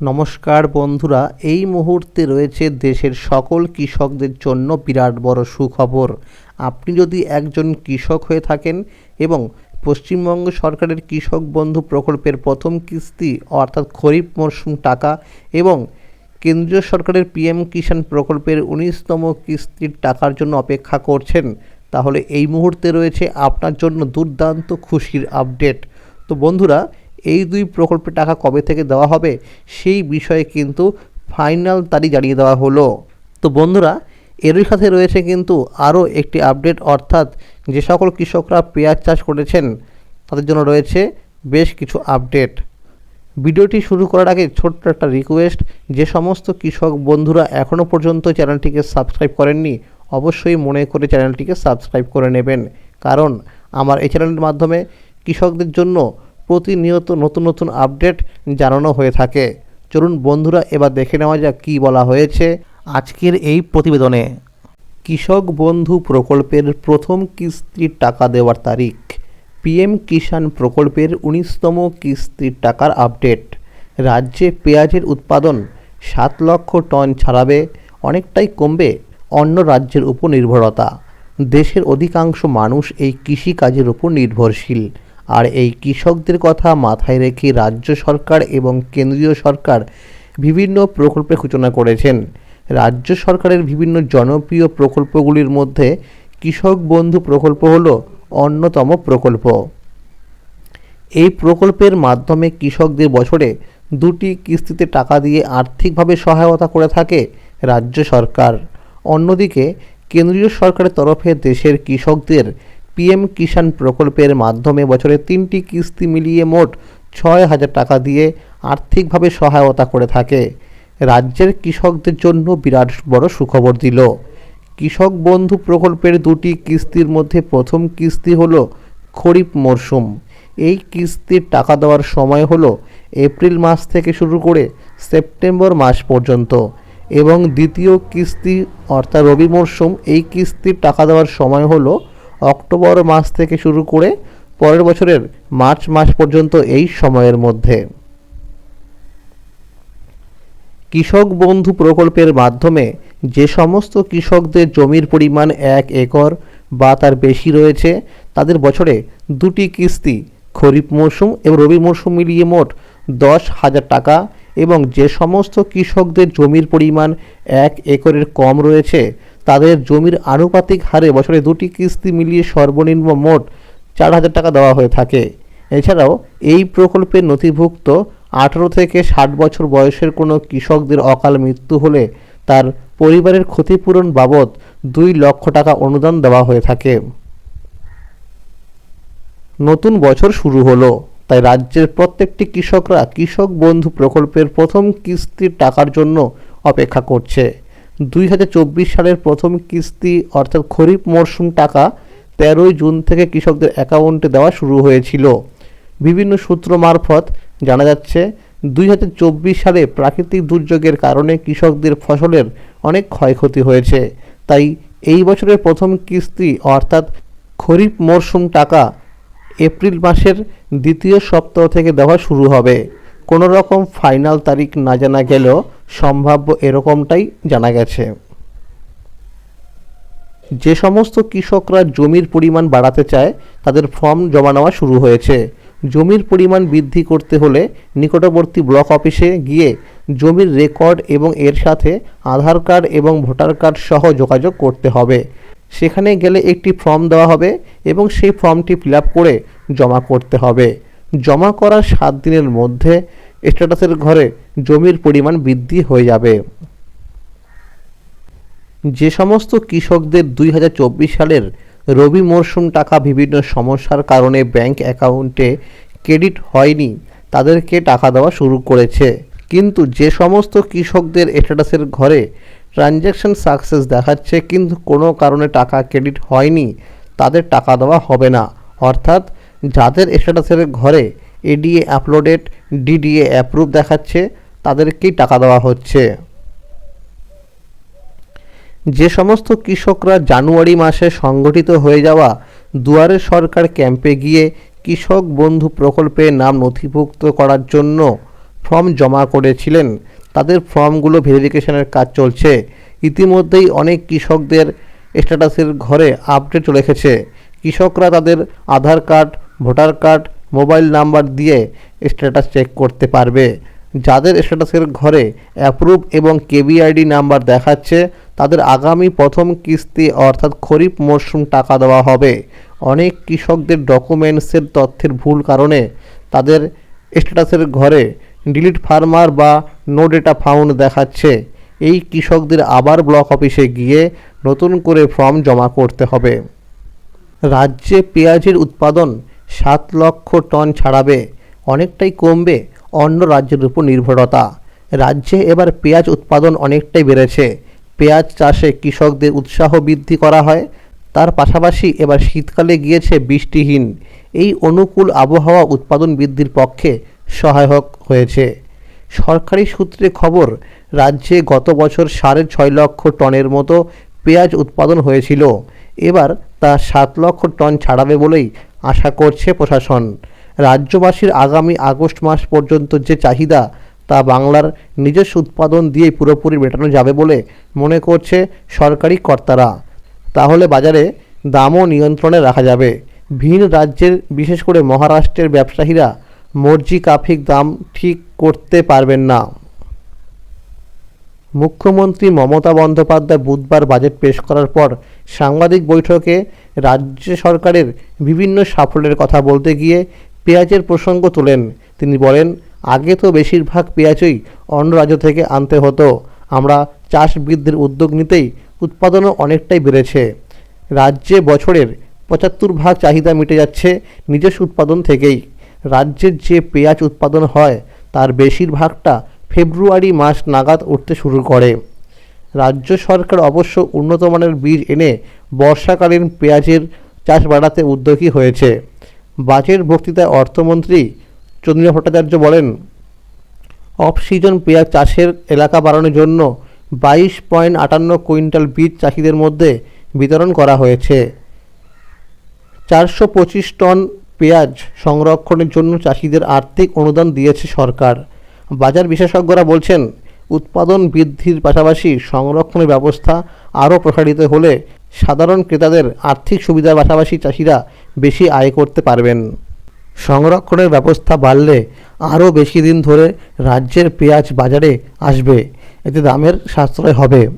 নমস্কার বন্ধুরা, এই মুহূর্তে রয়েছে দেশের সকল কৃষকদের জন্য বিরাট বড় সুখবর। আপনি যদি একজন কৃষক হয়ে থাকেন এবং পশ্চিমবঙ্গ সরকারের কৃষক বন্ধু প্রকল্পের প্রথম কিস্তি, অর্থাৎ খরিফ মরশুম টাকা এবং কেন্দ্রীয় সরকারের পিএম কিষাণ প্রকল্পের উনিশতম কিস্তির টাকার জন্য অপেক্ষা করছেন, তাহলে এই মুহূর্তে রয়েছে আপনার জন্য দুর্দান্ত খুশির আপডেট। তো বন্ধুরা এই দুই প্রকল্পের টাকা কবে থেকে দেওয়া হবে সেই বিষয়ে কিন্তু ফাইনাল তারিখ জানিয়ে দেওয়া হলো। তো বন্ধুরা, এরই সাথে রয়েছে কিন্তু আরও একটি আপডেট, অর্থাৎ যে সকল কৃষকরা পেঁয়াজ চাষ করেছেন, তাদের জন্য রয়েছে বেশ কিছু আপডেট। ভিডিওটি শুরু করার আগে ছোট্ট একটা রিকোয়েস্ট যে সমস্ত কৃষক বন্ধুরা এখনও পর্যন্ত চ্যানেলটিকে সাবস্ক্রাইব করেননি, অবশ্যই মনে করে চ্যানেলটিকে সাবস্ক্রাইব করে নেবেন। কারণ, আমার এই চ্যানেলের মাধ্যমে কৃষকদের জন্য প্রতিনিয়ত নতুন নতুন আপডেট জানানো হয়ে থাকে। চলুন বন্ধুরা, এবার দেখে নেওয়া যাক কী বলা হয়েছে আজকের এই প্রতিবেদনে। কৃষক বন্ধু প্রকল্পের প্রথম কিস্তির টাকা দেওয়ার তারিখ। পিএম কিষাণ প্রকল্পের উনিশতম কিস্তির টাকার আপডেট। রাজ্যে পেঁয়াজের উৎপাদন সাত লক্ষ টন ছাড়াবে, অনেকটাই কমবে, অন্য রাজ্যের উপর নির্ভরতা। দেশের অধিকাংশ মানুষ এই কৃষিকাজের উপর নির্ভরশীল। আর এই কৃষকদের কথা মাথায় রেখে রাজ্য সরকার এবং কেন্দ্রীয় সরকার বিভিন্ন প্রকল্পের সূচনা করেছেন। রাজ্য সরকারের বিভিন্ন জনপ্রিয় প্রকল্পগুলির মধ্যে কৃষক বন্ধু প্রকল্প হল অন্যতম প্রকল্প। এই প্রকল্পের মাধ্যমে কৃষকদের বছরে দুটি কিস্তিতে টাকা দিয়ে আর্থিকভাবে সহায়তা করে থাকে রাজ্য সরকার। অন্যদিকে কেন্দ্রীয় সরকারের তরফে দেশের কৃষকদের পিএম কিষাণ প্রকল্পের মাধ্যমে বছরে তিনটি কিস্তি মিলিয়ে মোট ছয় হাজার টাকা দিয়ে আর্থিকভাবে সহায়তা করে থাকে। রাজ্যের কৃষকদের জন্য বিরাট বড় সুখবর দিল। কৃষক বন্ধু প্রকল্পের দুটি কিস্তির মধ্যে প্রথম কিস্তি হলো খরিফ মরশুম এই কিস্তির টাকা দেওয়ার সময় হলো এপ্রিল মাস থেকে শুরু করে সেপ্টেম্বর মাস পর্যন্ত এবং দ্বিতীয় কিস্তি অর্থাৎ রবি মরশুম এই কিস্তির টাকা দেওয়ার সময় হলো অক্টোবর মাস থেকে শুরু করে পরের বছরের মার্চ মাস পর্যন্ত এই সময়ের মধ্যে। কৃষক বন্ধু প্রকল্পের মাধ্যমে যে সমস্ত কৃষকদের জমির পরিমাণ এক একর বা তার বেশি রয়েছে, তাদের বছরে দুটি কিস্তি, খরিফ মরশুম এবং রবি মরশুম মিলিয়ে মোট দশ হাজার টাকা এবং যে সমস্ত কৃষকদের জমির পরিমাণ এক একরের কম রয়েছে তাদের জমির আনুপাতিক হারে বছরে দুটি কিস্তি মিলিয়ে সর্বনিম্ন মোট চার হাজার টাকা দেওয়া হয়ে থাকে। এছাড়াও, এই প্রকল্পে নথিভুক্ত আঠারো থেকে ষাট বছর বয়সের কোনো কৃষকদের অকাল মৃত্যু হলে তার পরিবারের ক্ষতিপূরণ বাবদ দুই লক্ষ টাকা অনুদান দেওয়া হয়ে থাকে। নতুন বছর শুরু হলো, তাই রাজ্যের প্রত্যেকটি কৃষকরা কৃষক বন্ধু প্রকল্পের প্রথম কিস্তির টাকার জন্য অপেক্ষা করছে। দুই হাজার চব্বিশ সালের প্রথম কিস্তি অর্থাৎ খরিফ মরশুম টাকা তেরোই জুন থেকে কৃষকদের অ্যাকাউন্টে দেওয়া শুরু হয়েছিল। বিভিন্ন সূত্র মারফত জানা যাচ্ছে, দুই হাজার চব্বিশ সালে প্রাকৃতিক দুর্যোগের কারণে কৃষকদের ফসলের অনেক ক্ষয়ক্ষতি হয়েছে। তাই এই বছরের প্রথম কিস্তি অর্থাৎ খরিফ মরশুম টাকা এপ্রিল মাসের দ্বিতীয় সপ্তাহ থেকে দেওয়া শুরু হবে। কোনো রকম ফাইনাল তারিখ না জানা গেলেও সম্ভাব্য এরকমটাই জানা গেছে। যে সমস্ত কৃষকরা জমির পরিমাণ বাড়াতে চায়, তাদের ফর্ম জমা নেওয়া শুরু হয়েছে। জমির পরিমাণ বৃদ্ধি করতে হলে নিকটবর্তী ব্লক অফিসে গিয়ে জমির রেকর্ড এবং এর সাথে আধার কার্ড এবং ভোটার কার্ড সহ যোগাযোগ করতে হবে। সেখানে গেলে একটি ফর্ম দেওয়া হবে এবং সেই ফর্মটি ফিল করে জমা করতে হবে। জমা করার সাত দিনের মধ্যে স্ট্যাটাসের ঘরে জমির পরিমাণ বৃদ্ধি হয়ে যাবে। যে সমস্ত কৃষকদের দুই হাজার চব্বিশ সালের রবি মরশুম টাকা বিভিন্ন সমস্যার কারণে ব্যাংক অ্যাকাউন্টে ক্রেডিট হয়নি, তাদেরকে টাকা দেওয়া শুরু করেছে। কিন্তু যে সমস্ত কৃষকদের স্ট্যাটাসের ঘরে ট্রানজ্যাকশন সাকসেস দেখাচ্ছে, কিন্তু কোনো কারণে টাকা ক্রেডিট হয়নি, তাদের টাকা দেওয়া হবে না। অর্থাৎ যাদের স্ট্যাটাসের ঘরে এডিএ আপলোডেড ডিডিএ অ্যাপ্রুভ দেখাচ্ছে, তাদেরকেই টাকা দেওয়া হচ্ছে। যে সমস্ত কৃষকরা জানুয়ারি মাসে সংগঠিত হয়ে যাওয়া দুয়ারে সরকার ক্যাম্পে গিয়ে কৃষক বন্ধু প্রকল্পে নাম নথিভুক্ত করার জন্য ফর্ম জমা করেছিলেন, তাদের ফর্মগুলো ভেরিফিকেশনের কাজ চলছে। ইতিমধ্যেই অনেক কৃষকদের স্ট্যাটাসের ঘরে আপডেট চলে এসেছে। কৃষকরা তাদের Aadhaar card, voter card mobile number দিয়ে স্ট্যাটাস চেক করতে পারবে। যাদের স্ট্যাটাসের ঘরে অ্যাপ্রুভ এবং কেবিআইডি নাম্বার দেখাচ্ছে, তাদের আগামী প্রথম কিস্তি অর্থাৎ খরিফ মরশুম টাকা দেওয়া হবে। অনেক কৃষকদের ডকুমেন্টসের তথ্যের ভুল কারণে তাদের স্ট্যাটাসের ঘরে ডিলিট ফার্মার বা নো ডেটা ফাউন্ড দেখাচ্ছে। এই কৃষকদের আবার ব্লক অফিসে গিয়ে নতুন করে ফর্ম জমা করতে হবে। রাজ্যে পেঁয়াজের উৎপাদন সাত লক্ষ টন ছাড়াবে, অনেকটাই কমবে অন্য রাজ্যের উপর নির্ভরতা। রাজ্যে এবার পেঁয়াজ উৎপাদন অনেকটাই বেড়েছে। পেঁয়াজ চাষে কৃষকদের উৎসাহ বৃদ্ধি করা হয়। তার পাশাপাশি এবার শীতকালে গিয়েছে বৃষ্টিহীন। এই অনুকূল আবহাওয়া উৎপাদন বৃদ্ধির পক্ষে সহায়ক হয়েছে। সরকারি সূত্রে খবর, রাজ্যে গত বছর সাড়ে ছয় লক্ষ টনের মতো পেঁয়াজ উৎপাদন হয়েছিল। এবার তা সাত লক্ষ টন ছাড়াবে বলেই আশা করছে প্রশাসন। রাজ্যবাসীর আগামী আগস্ট মাস পর্যন্ত যে চাহিদা, তা বাংলার নিজস্ব উৎপাদন দিয়ে পুরোপুরি মেটানো যাবে বলে মনে করছে সরকারি কর্তারা। তাহলে বাজারে দামও নিয়ন্ত্রণে রাখা যাবে। ভিন রাজ্যের, বিশেষ করে মহারাষ্ট্রের ব্যবসায়ীরা মর্জি কাফিক দাম ঠিক করতে পারবেন না। মুখ্যমন্ত্রী মমতা বন্দ্যোপাধ্যায় বুধবার বাজেট পেশ করার পর সাংবাদিক বৈঠকে রাজ্য সরকারের বিভিন্ন সাফল্যের কথা বলতে গিয়ে পেঁয়াজের প্রসঙ্গ তোলেন। তিনি বলেন, আগে তো বেশিরভাগ পেঁয়াজই অন্য রাজ্য থেকে আনতে হতো। আমরা চাষ বৃদ্ধির উদ্যোগ নিতেই উৎপাদনও অনেকটাই বেড়েছে। রাজ্যে বছরের পঁচাত্তর ভাগ চাহিদা মিটে যাচ্ছে নিজস্ব উৎপাদন থেকেই। রাজ্যের যে পেঁয়াজ উৎপাদন হয়, তার বেশিরভাগটা ফেব্রুয়ারি মাস নাগাদ উঠতে শুরু করে। রাজ্য সরকার অবশ্য উন্নত মানের বীজ এনে বর্ষাকালীন পেঁয়াজের চাষ বাড়াতে উদ্যোগী হয়েছে। বাজেট বক্তৃতায় অর্থমন্ত্রী চন্দ্র ভট্টাচার্য বলেন অফ সিজন পেঁয়াজ চাষের এলাকা বাড়ানোর জন্য বাইশ পয়েন্ট আটান্ন কুইন্টাল বীজ চাষিদের মধ্যে বিতরণ করা হয়েছে। চারশো পঁচিশ টন পেঁয়াজ সংরক্ষণের জন্য চাষিদের আর্থিক অনুদান দিয়েছে সরকার। বাজার বিশেষজ্ঞরা বলছেন, উৎপাদন বৃদ্ধির পাশাপাশি সংরক্ষণের ব্যবস্থা আরও প্রসারিত হলে সাধারণ ক্রেতাদের আর্থিক সুবিধার পাশাপাশি চাষিরা বেশি আয় করতে পারবেন। সংরক্ষণের ব্যবস্থা বাড়লে আরও বেশি দিন ধরে রাজ্যের পেঁয়াজ বাজারে আসবে। এতে দামের সাশ্রয় হবে।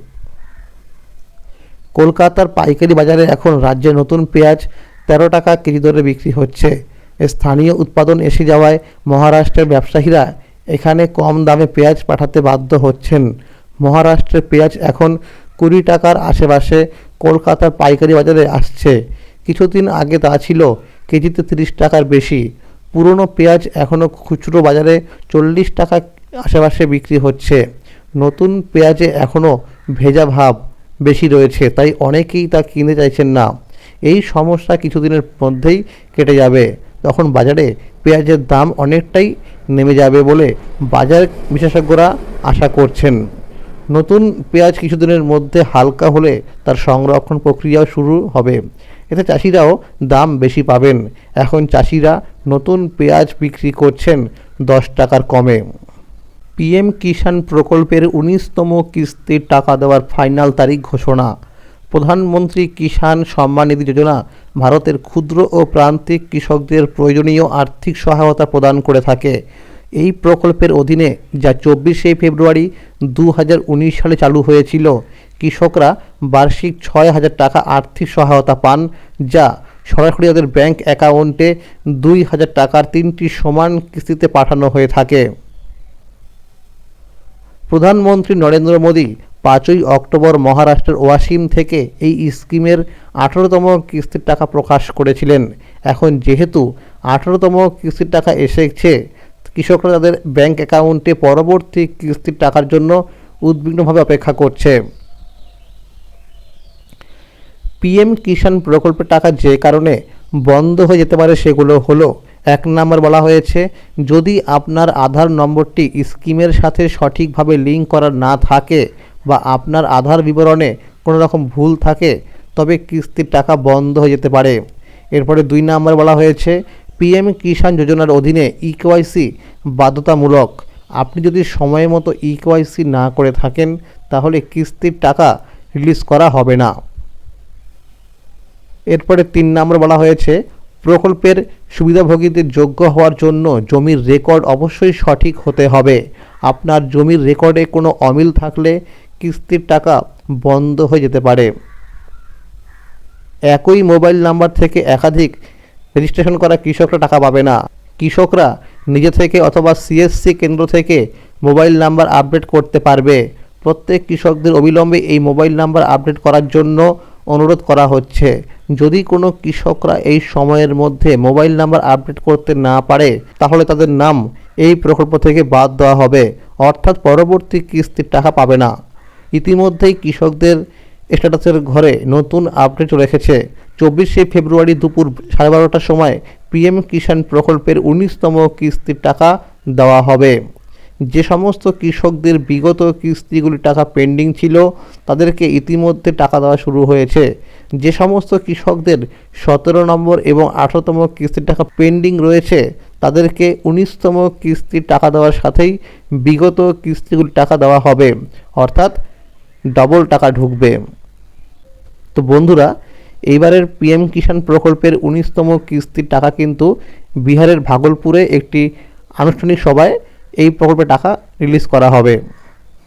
কলকাতার পাইকারি বাজারে এখন রাজ্যে নতুন পেঁয়াজ তেরো টাকা কেজি দরে বিক্রি হচ্ছে। স্থানীয় উৎপাদন এসে যাওয়ায় মহারাষ্ট্রের ব্যবসায়ীরা এখানে কম দামে পেঁয়াজ পাঠাতে বাধ্য হচ্ছেন। মহারাষ্ট্রে পেঁয়াজ এখন কুড়ি টাকার আশেপাশে, কলকাতার পাইকারি বাজারে আসছে। কিছুদিন আগে তা ছিল কেজিতে তিরিশ টাকার বেশি। পুরনো পেঁয়াজ এখনও খুচরো বাজারে চল্লিশ টাকা আশেপাশে বিক্রি হচ্ছে। নতুন পেঁয়াজে এখনও ভেজা ভাব বেশি রয়েছে, তাই অনেকেই তা কিনতে চাইছেন না। এই সমস্যা কিছুদিনের মধ্যেই কেটে যাবে। তখন বাজারে পেঁয়াজের দাম অনেকটাই নেমে যাবে বলে বাজার বিশেষজ্ঞরা আশা করছেন। নতুন পেঁয়াজ কিছুদিনের মধ্যে হালকা হলে তার সংরক্ষণ প্রক্রিয়াও শুরু হবে। এতে চাষিরাও দাম বেশি পাবেন। এখন চাষিরা নতুন পেঁয়াজ বিক্রি করছেন দশ টাকার কমে। পিএম কিষাণ প্রকল্পের উনিশতম কিস্তির টাকা দেওয়ার ফাইনাল তারিখ ঘোষণা। প্রধানমন্ত্রী কিষাণ সম্মান নিধি যোজনা ভারতের ক্ষুদ্র ও প্রান্তিক কৃষকদের প্রয়োজনীয় আর্থিক সহায়তা প্রদান করে থাকে। এই প্রকল্পের অধীনে যা চব্বিশে ফেব্রুয়ারি দু হাজার উনিশ সালে চালু হয়েছিল, কৃষকরা বার্ষিক ছয় হাজার টাকা আর্থিক সহায়তা পান, যা সরাসরি তাদের ব্যাংক অ্যাকাউন্টে দুই হাজার টাকার তিনটি সমান কিস্তিতে পাঠানো হয়ে থাকে। প্রধানমন্ত্রী নরেন্দ্র মোদী পাঁচই অক্টোবর মহারাষ্ট্রের ওয়াসিম থেকে এই স্কিমের আঠেরোতম কিস্তির টাকা প্রকাশ করেছিলেন। এখন যেহেতু আঠেরোতম কিস্তির টাকা এসেছে, কৃষকরা তাদের ব্যাংক অ্যাকাউন্টে পরবর্তী কিস্তির টাকার জন্য উদ্বিগ্নভাবে অপেক্ষা করছে। পিএম কিষাণ প্রকল্পের টাকা যে কারণে বন্ধ হয়ে যেতে পারে সেগুলো হলো, এক নম্বর বলা হয়েছে, যদি আপনার আধার নম্বরটি স্কিমের সাথে সঠিকভাবে লিঙ্ক করা না থাকে বা আপনার আধার বিবরণে কোনো রকম ভুল থাকে, তবে কিস্তির টাকা বন্ধ হয়ে যেতে পারে। এরপরে দুই নম্বর বলা হয়েছে, পিএম কিষাণ যোজনার অধীনে ইকেওয়াইসি বাধ্যতামূলক। আপনি যদি সময় মতো ইকেওয়াইসি না করে থাকেন, তাহলে কিস্তির টাকা রিলিজ করা হবে না। এরপরে তিন নম্বর বলা হয়েছে, প্রকল্পের সুবিধাভোগীদের যোগ্য হওয়ার জন্য জমির রেকর্ড অবশ্যই সঠিক হতে হবে। আপনার জমির রেকর্ডে কোনো অমিল থাকলে কিস্তির টাকা বন্ধ হয়ে যেতে পারে। একই মোবাইল নাম্বার থেকে একাধিক রেজিস্ট্রেশন করা কৃষকরা টাকা পাবে না। কৃষকরা নিজে থেকে অথবা সিএসসি কেন্দ্র থেকে মোবাইল নাম্বার আপডেট করতে পারবে। প্রত্যেক কৃষকদের অবিলম্বে এই মোবাইল নাম্বার আপডেট করার জন্য অনুরোধ করা হচ্ছে। যদি কোনো কৃষকরা এই সময়ের মধ্যে মোবাইল নাম্বার আপডেট করতে না পারে, তাহলে তাদের নাম এই প্রকল্প থেকে বাদ দেওয়া হবে। অর্থাৎ পরবর্তী কিস্তির টাকা পাবে না। ইতিমধ্যেই কৃষকদের স্ট্যাটাসের ঘরে নতুন আপডেট রেখেছে। চব্বিশে ফেব্রুয়ারি দুপুর সাড়ে বারোটার সময় পিএম কিষাণ প্রকল্পের উনিশতম কিস্তির টাকা দেওয়া হবে। যে সমস্ত কৃষকদের বিগত কিস্তিগুলি টাকা পেন্ডিং ছিল, তাদেরকে ইতিমধ্যে টাকা দেওয়া শুরু হয়েছে। যে সমস্ত কৃষকদের সতেরো নম্বর এবং আঠারোতম কিস্তির টাকা পেন্ডিং রয়েছে, তাদেরকে উনিশতম কিস্তির টাকা দেওয়ার সাথেই বিগত কিস্তিগুলি টাকা দেওয়া হবে। অর্থাৎ ডবল টাকা ঢুকবে। তো বন্ধুরা, এইবারের পিএম কিষাণ প্রকল্পের উনিশতম কিস্তির টাকা কিন্তু বিহারের ভাগলপুরে একটি আনুষ্ঠানিক সভায় এই প্রকল্পের টাকা রিলিজ করা হবে।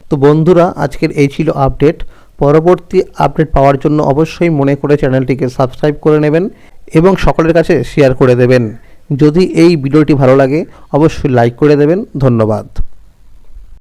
তো বন্ধুরা, আজকের এই ছিল আপডেট পরবর্তী আপডেট পাওয়ার জন্য অবশ্যই মনে করে চ্যানেলটিকে সাবস্ক্রাইব করে নেবেন এবং সকলের কাছে শেয়ার করে দেবেন। যদি এই ভিডিওটি ভালো লাগে, অবশ্যই লাইক করে দেবেন। ধন্যবাদ।